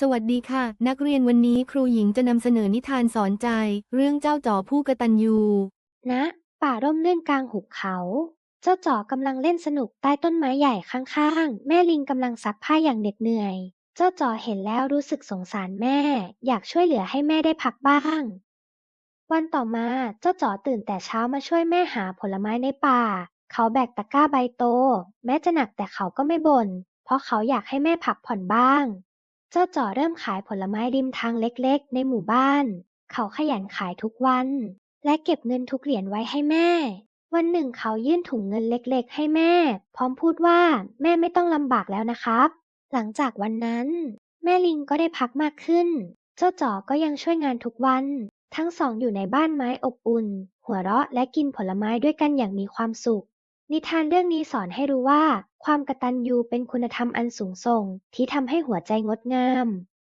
สวัสดีค่ะ นักเรียนวันนี้ครูหญิงจะนำเสนอนิทานสอนใจ เรื่องเจ้าจ๋อผู้กตัญญูณป่าร่มรื่อนกลางหุบเขา เจ้าจ๋อกำลังเล่นสนุกใต้ต้นไม้ใหญ่ข้างๆ แม่ลิงกำลังซักผ้าอย่างเหน็ดเหนื่อย เจ้าจ๋อเห็นแล้วรู้สึกสงสารแม่ อยากช่วยเหลือให้แม่ได้พักบ้าง วันต่อมาเจ้าจ๋อตื่นแต่เช้ามาช่วยแม่หาผลไม้ในป่า เขาแบกตะกร้าใบโต แม้จะหนักแต่เขาก็ไม่บ่นเพราะเขาอยากให้แม่พักผ่อนบ้าง จ้าจ๋อเริ่มขายผลไม้ริมทางเล็กๆ ในหมู่บ้าน เขาขยันขายทุกวัน และเก็บเงินทุกเหรียญไว้ให้แม่ วันหนึ่งเขายื่นถุงเงินเล็กๆ ให้แม่ พร้อมพูดว่าแม่ไม่ต้องลำบากแล้วนะครับ หลังจากวันนั้น แม่ลิงก็ได้พักมากขึ้น เจ้าจ๋อก็ยังช่วยงานทุกวัน ทั้งสองอยู่ในบ้านไม้อบอุ่น หัวเราะและกินผลไม้ด้วยกันอย่างมีความสุข นิทานเรื่องนี้สอนให้รู้ว่า ความกตัญญูเป็นคุณธรรมอันสูงส่งที่ทำให้หัวใจงดงาม